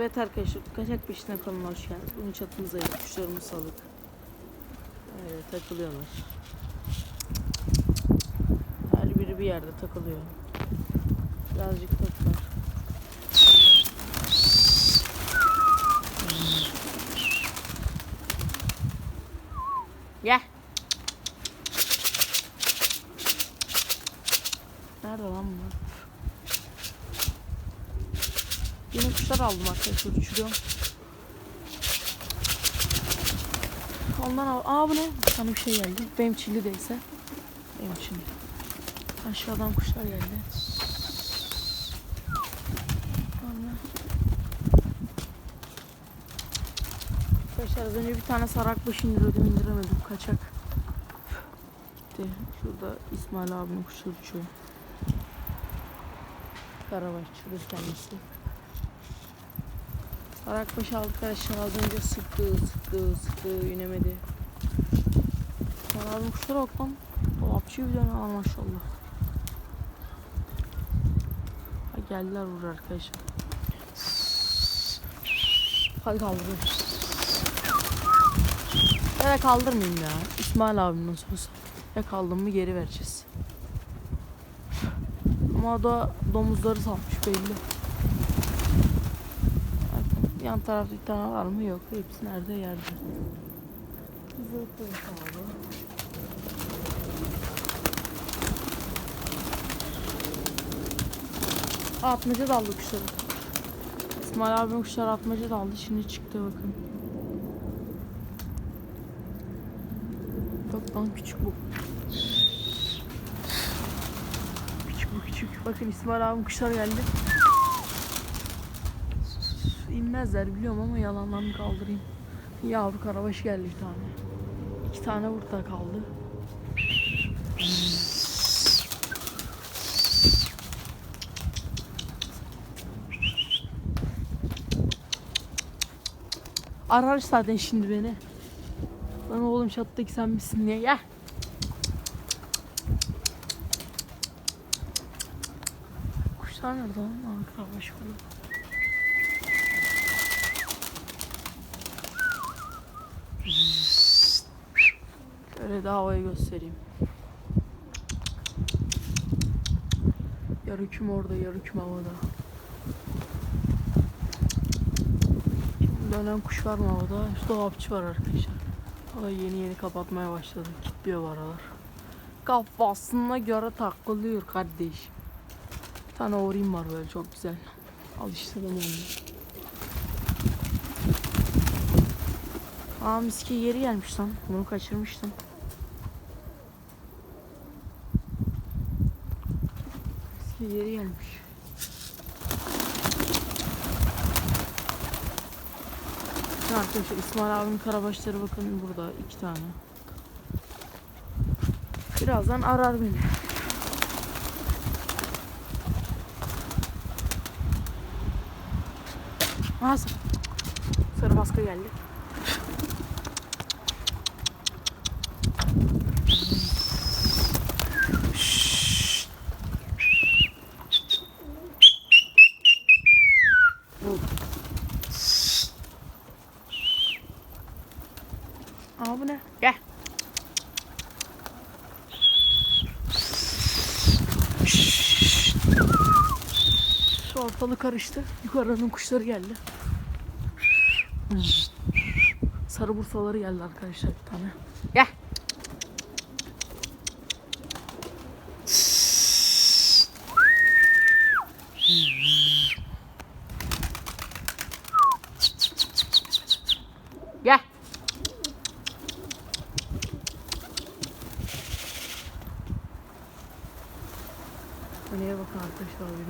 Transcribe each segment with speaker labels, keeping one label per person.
Speaker 1: Evet arkadaşlar kaçak peşine kanalına hoş geldiniz. Bugün çatımızdayız. Kuşlarımız salık. Evet takılıyorlar. Her biri bir yerde takılıyor. Birazcık toplar. Gel. Nerede lan bunlar? Yine kuşlar aldım arkadaşlar uçuruyorum. Ondan al. Aa bu ne? Tane bir şey geldi. Benim çilli değilse. Benim çilli. Aşağıdan kuşlar geldi. Arkadaşlar az önce bir tane sarakbaş indiriyordum indiremedim. Kaçak. Gitti. Şurada İsmail abinin kuşu uçuyor. Karabaş. Kendisi. Sarakbaş aldık arkadaşlar az önce sıktı sıktı sıktı inemedi. Sen abi kuşlara bak lan. Dolapçı bir tane al maşallah. Ha, geldiler buraya arkadaşlar. Hadi kaldırın. Ya kaldırmayayım ya. İsmail abim nasıl olsa. Ya kaldım mı geri vereceğiz. Ama da domuzları salmış belli. Yan tarafta bir tane var mı? Yok. Hepsi nerede? Yerde. Kaldı. Aa, Atmaca daldı kuşları. İsmail abinin kuşları atmaca daldı. Şimdi çıktı bakın. Bak lan küçük bu. Küçük bu küçük. Bakın İsmail abinin kuşlar geldi. İnmezler biliyorum ama yalandan kaldırayım. Yavru karabaş geldi bir tane. İki tane burada kaldı. Arar zaten şimdi beni. Lan oğlum çattaki sen misin diye. Gel. Kuşlar nerede lan? Karabaş burada. Şöyle de havayı göstereyim. Yarıküm orada, yarıküm havada. Şimdi dönen kuş var mı havada? Şu dolapçı var arkadaşlar. Da yeni yeni kapatmaya başladı. Kilitliyor bu aralar. Kafasına göre takılıyor kardeşim. Bir tane orim var böyle çok güzel. Alıştırdım onu. Aa miski yeri gelmiş lan. Bunu kaçırmıştım. Yeri gelmiş. Arkadaşlar İsmail abinin karabaşları bakın burada iki tane. Birazdan arar beni. Sarı- sarı baskı geldi. Şu ortalık karıştı. Yukarının kuşları geldi. Sarı bursaları geldi arkadaşlar bir tane. Gel.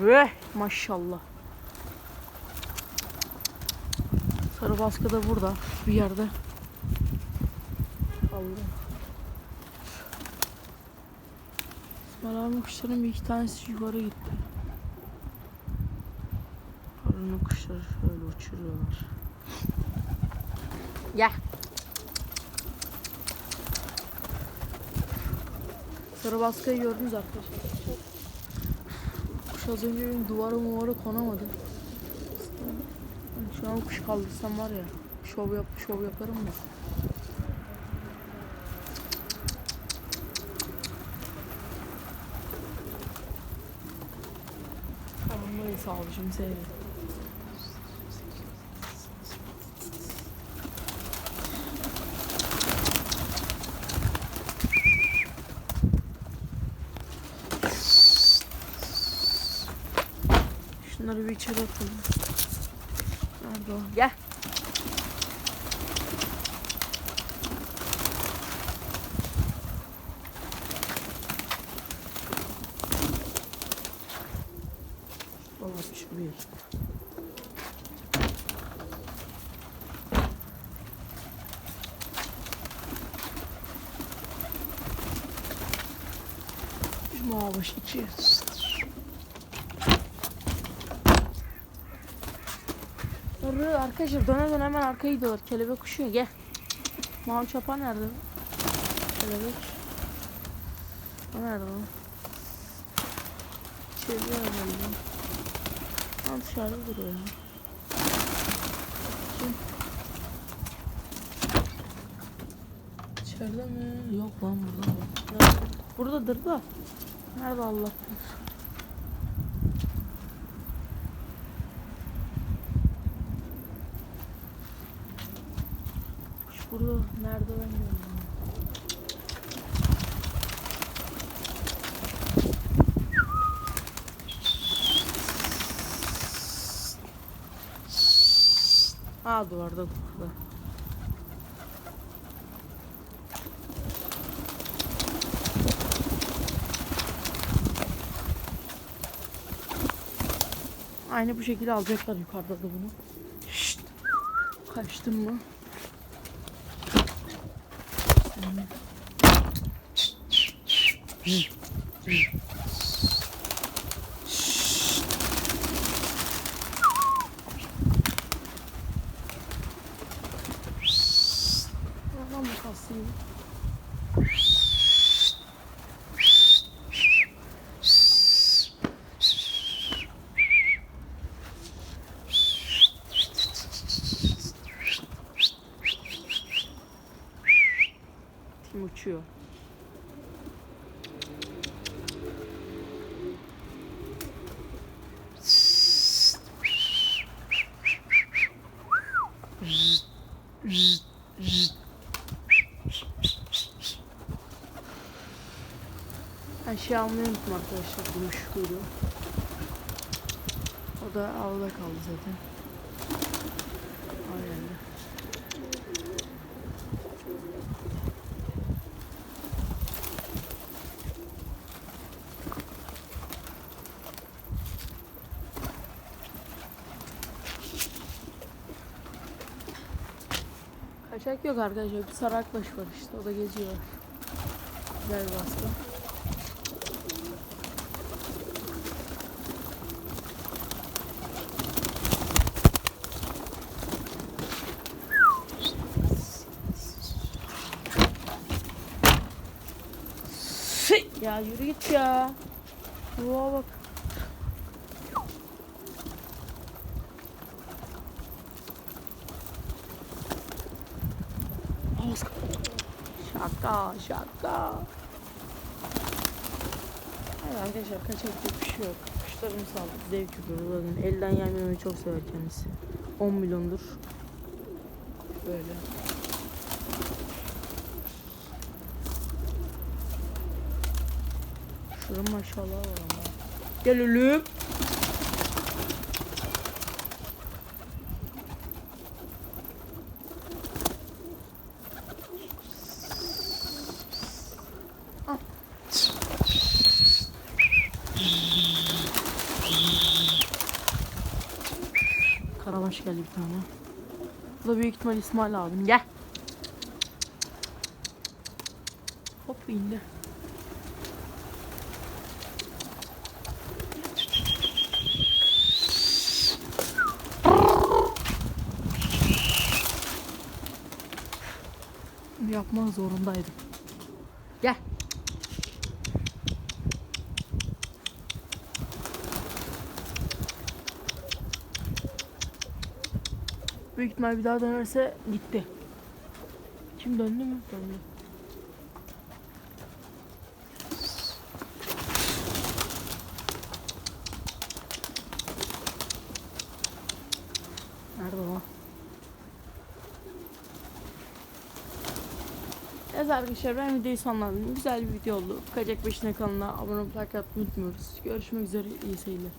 Speaker 1: Veh, maşallah. Sarı baskı da burada bir yerde. Allah. İsmail abi kuşların bir iki tanesi yukarı gitti. Karının kuşları şöyle uçuruyorlar. Gel. Sarı baskıyı gördünüz arkadaşlar. Az önce benim duvara muvara konamadı. Şu an kuş kaldırsam var ya. Şov yap, şov yaparım da. Tamam neyse abicim seyret. Şunları bir içeri atalım. Nerede o? Gel. Dolapmış bir. Maviş içi. Arı arkadaşlar döne döne hemen arkaya gidiyorlar. Kelebek uçuyor gel. Mavi çapa nerede? Kelebek. O nerede o? İçeride herhalde. Lan dışarıda duruyor? İçeride mi? Yok lan burada. Buradadır da. Nerede Allah burada. Nerede ben görüyorum. Aa duvarda duvarda. Aynı bu şekilde alacaklar yukarıda da bunu. Şşt. Kaçtın mı? Mm-hmm. Uçuyor. Ben şey almayı unuttum arkadaşlar. Gümüş kuyruğu. O da avda kaldı zaten. Kaçak yok arkadaşlar. Bir sarakbaş var işte. O da geziyor. Güzel bir baskı. Ya yürü git ya. Yuva bak. Ağız Şaka şaka. Hayır arkadaşlar kaçak bir şey yok. Kuşların sağlık zevki buranın. Elden yememeyi çok sever kendisi. 10 milyondur. Böyle. Şurada maşallah var ama. Gel oğlum. Karabaş geldi bir tane. Bu da büyük ihtimal İsmail abim. Gel. Hop indi. Yapmak zorundaydım. Gel. Büyük ihtimal bir daha dönerse gitti. Kim döndü mü? Döndü. Nerede o? Evet arkadaşlar ben videoyu sonlandım. Güzel bir video oldu. Kacak Beşine kanalına abone olup like unutmuyoruz. Görüşmek üzere. iyi seyirler.